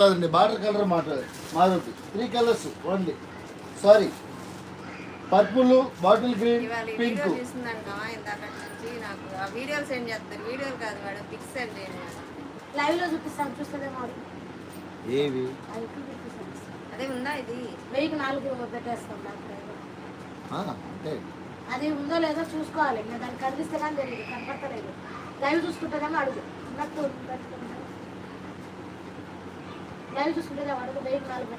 కాదండి border colour మాట్లాడు Maruti three colours only sorry purple bottle green pink వీడియోలు send చేస్తారు? వీడియోలు కాదు మేడం పిక్స్ సెండ్ చేయండి లైవ్లో చూపిస్తాను. ఏవి? అదే ఉందా ఇది? వెయ్యికి నాలుగు పెట్టేస్తాం అంటే అది ఉందో లేదో చూసుకోవాలి. దానికి కనిపిస్తే కానీ తెలియదు కనపడతలేదు. లైవ్ చూసుకుంటే కానీ అడుగు. ఉన్నట్టు. లైవ్ చూసుకుంటే అడుగు వెయ్యికి నాలుగు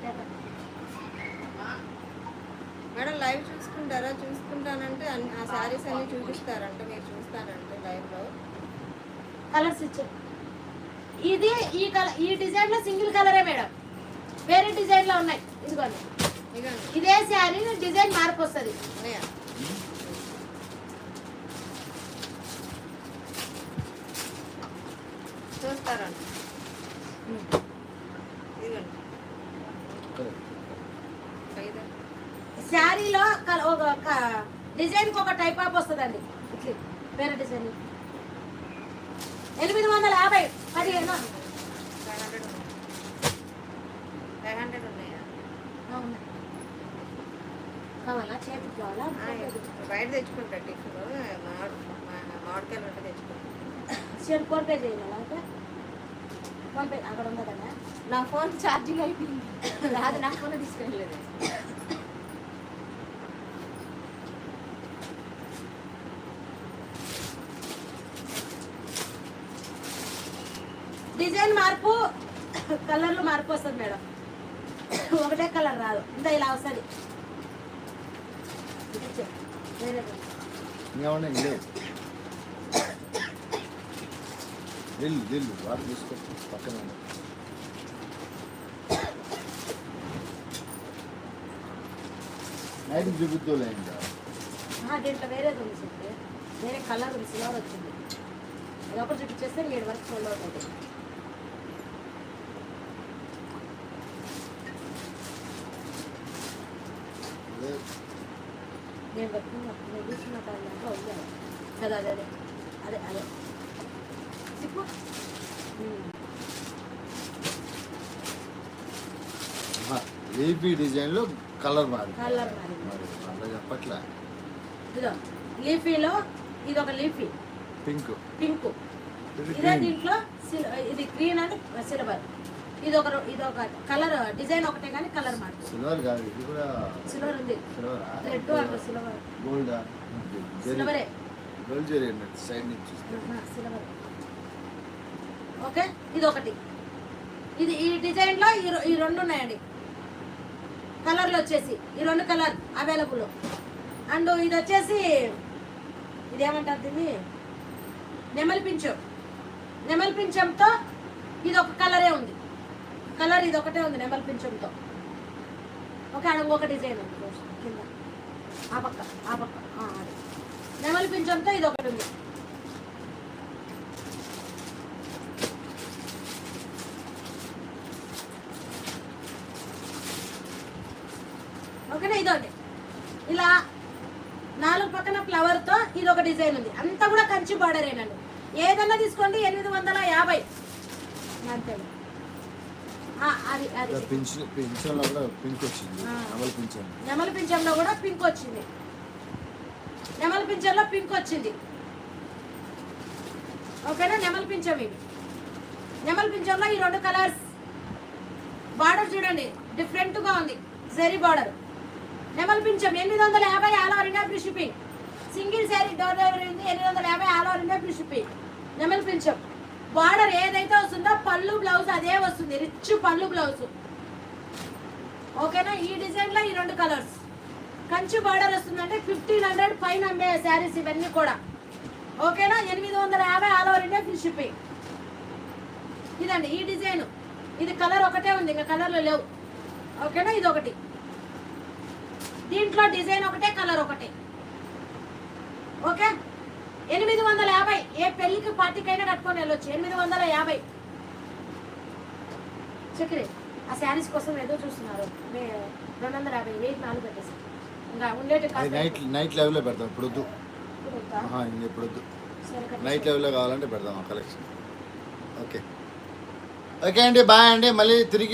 మేడం లైవ్ చూసుకుంటారా? చూసుకుంటానంటే అన్ని- ఆ శారీస్ అన్ని చూపిస్తారంట మీరు చూస్తారంటే లైవ్లో. కలర్స్ ఇచ్చే. ఇది ఈ కలర్ ఈ డిజైన్లో సింగిల్ కలరే మేడం. వేరే డిజైన్లో ఉన్నాయి. ఇదిగోండి. ఇదే శారీ డిజైన్ మార్పు వస్తుంది ఉన్నాయా కల- ఒక డిజైన్ ఒక టైప్ ఆఫ్ వస్తుందండి. ఇట్లా వేరే డిజైన్. ఎనిమిది వందల యాభై పదిహేను అవును. కావాలా? చేతికి కావాలా? బయట తెచ్చుకుంటా టిఫిన్. మామిడికాయలు ఉంటే తెచ్చుకుంటా. చేతి ఫోన్ పే చేయాలా అయితే? ఫోన్ పే అక్కడ కదా? నా ఫోన్ ఛార్జింగ్ అయిపోయింది. రాదు నా ఫోన్ తీసుకెళ్ళలేదు. డిజైన్ మార్పు కలర్లు మార్పు వస్తుంది మేడం. ఒకటే కలర్ రాదు. ఇంత ఇలా వస్తుంది. వెళ్ళు వెళ్ళు తీసుకో. పక్కన. నైట్ చూపిద్దులే ఇంకా ఆ, దీంట్లో వేరేది ఉంది చెప్పి. వేరే కలర్ ఉంది సిల్వర్ వచ్చింది. ఒకటి చూపించేస్తే ఏడు వరకు నేను పెట్టుకున్నా నేను చూసుకున్న దాంట్లో అది. కదా అదే అదే అదే అదే. ఏపీ డిజైన్లో కలర్ మారి కలర్. మరి అట్లా చెప్పట్లే ఇదో లీఫీలో ఇది ఒక లీఫీ పింక్ పింక్ ఇది ఇదే గ్రీన్ దీంట్లో ఇది గ్రీన్ అండ్ సిల్వర్ ఇది ఒక ఇది ఒక కలర్ డిజైన్ ఒకటే కానీ కలర్ మార్పు. సిల్వర్ కాదు ఇది కూడా సిల్వర్ ఉంది. Silver? Red and silver gold? సిల్వరే gold zari side నుంచి. సిల్వర్ ఓకే ఇది ఒకటి ఇది ఈ డిజైన్లో ఈ ఈ రెండు ఉన్నాయండి. కలర్లు వచ్చేసి ఈ రెండు కలర్ అవైలబుల్ అండ్ ఇది వచ్చేసి ఇది ఏమంటారు దీన్ని? నెమలి పించం. నెమలి పించంతో ఇది ఒక కలరే ఉంది. కలర్ ఇది ఒకటే ఉంది నెమల్ పింఛంతో ఓకే అక్కడ ఒక డిజైన్ ఉంది కింద. ఆ పక్క ఆ పక్క అది. నెమలి పించంతో ఇది ఒకటి ఉంది. ఓకేనా ఇదోటి. ఇలా నాలుగు పక్కన ఫ్లవర్తో ఇది ఒక డిజైన్ ఉంది. అంతా కూడా కంచి బార్డరేనండి. ఏదన్నా తీసుకోండి ఎనిమిది వందల యాభై. అంతే. పింఛన్లో కూడా పింక్ వచ్చింది. పింఛన్ నెమల కూడా పింక్ వచ్చింది. నెమల పింఛంలో పింక్ వచ్చింది. ఓకేనా? నెమల పింఛం ఇవి. నెమల పింఛంలో ఈ రెండు కలర్స్. బార్డర్ చూడండి. డిఫరెంట్గా ఉంది. జరీ బార్డర్. నెమల పింఛం ఎనిమిది వందల యాభై all over India free shipping. Single sari door delivery ఉంది. ఎనిమిది వందల యాభై all over India free shipping. నెమల పింఛం బార్డర్ ఏదైతే వస్తుందో పళ్ళు బ్లౌజ్ అదే వస్తుంది. రిచ్ పళ్ళు బ్లౌజ్ ఓకేనా? ఈ డిజైన్లో ఈ రెండు కలర్స్ కంచి బార్డర్ వస్తుందంటే ఫిఫ్టీన్ హండ్రెడ్ పైన అమ్మే శారీస్ ఇవన్నీ కూడా. ఓకేనా? ఎనిమిది వందల యాభై all over India free shipping ఇదండి ఈ డిజైన్. ఇది కలర్ ఒకటే ఉంది ఇంకా కలర్లు లేవు. ఓకేనా? ఇది ఒకటి దీంట్లో డిజైన్ ఒకటే కలర్ ఒకటే. ఓకే? ఎనిమిది వందల యాభై. ఏ పెళ్ళికి పార్టీకైనా కట్టుకొని వెళ్ళొచ్చు. ఎనిమిది వందల యాభై. చక్రి ఆ శారీస్ కోసం ఏదో చూస్తున్నారు. రెండు వందల యాభై వెయ్యి నాలుగు పెట్టేసి. ఇంకా ఉండేటి నైట్ నైట్ లెవెల్లో పెడతాం. ఇప్పుడు వద్దు. ఇప్పుడు వద్దా? నైట్ లెవెల్లో కావాలంటే పెడదాం కలెక్షన్. ఓకే. ఓకే అండి బాయ్ అండి. మళ్ళీ తిరిగి